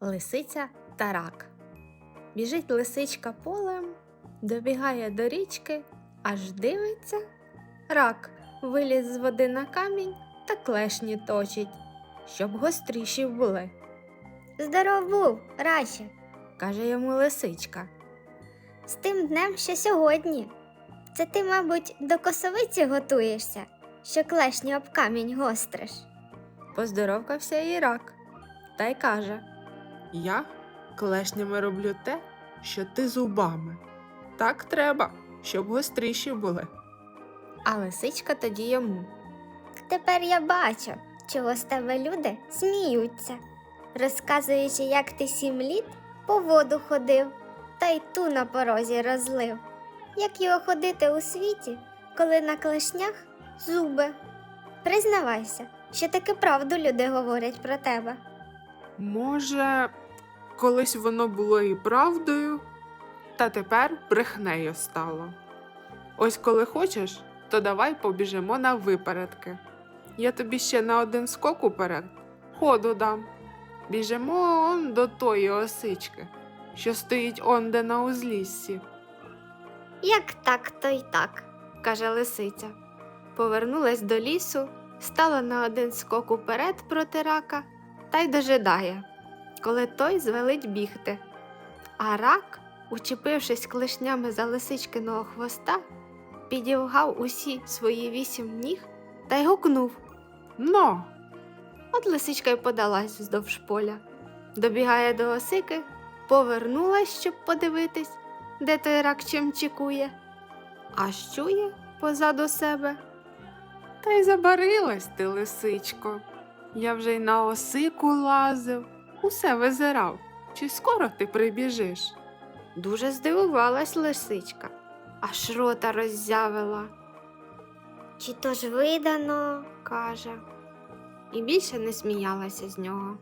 Лисиця та рак. Біжить лисичка полем, добігає до річки, аж дивиться. Рак виліз з води на камінь та клешні точить, щоб гостріші були, Здоров був, Раче, каже йому лисичка. з тим днем ще сьогодні. Це ти, мабуть, до косовиці готуєшся, що клешні об камінь гостриш. Поздоровкався і рак, та й каже Я клешнями роблю те, що ти зубами. Так треба, щоб гостріші були. а лисичка тоді йому. Тепер я бачу, чого з тебе люди сміються, розказуючи, як ти сім літ по воду ходив, та й ту на порозі розлив. Як його ходити у світі, коли на клешнях зуби? Признавайся, що таки правду люди говорять про тебе. Може, колись воно було і правдою, та тепер брехнею стало. Ось коли хочеш, то давай побіжимо на випередки. Я тобі ще на один скок уперед ходу дам. Біжимо он до тої осички, що стоїть онде на узліссі. Як так, то й так, каже лисиця. Повернулась до лісу, стала на один скок уперед проти рака та й дожидає, коли той звелить бігти. А рак, учепившись клешнями за лисичкиного хвоста, підівгав усі свої вісім ніг та й гукнув. Но, От лисичка й подалась вздовж поля. Добігає до осики, повернулась, щоб подивитись, де той рак чим чекує, аж чує позаду себе. та й забарилась ти, лисичко. Я вже й на осику лазив, усе визирав. Чи скоро ти прибіжиш? Дуже здивувалась лисичка, аж рота роззявила, Чи то ж видано? каже, і більше не сміялася з нього.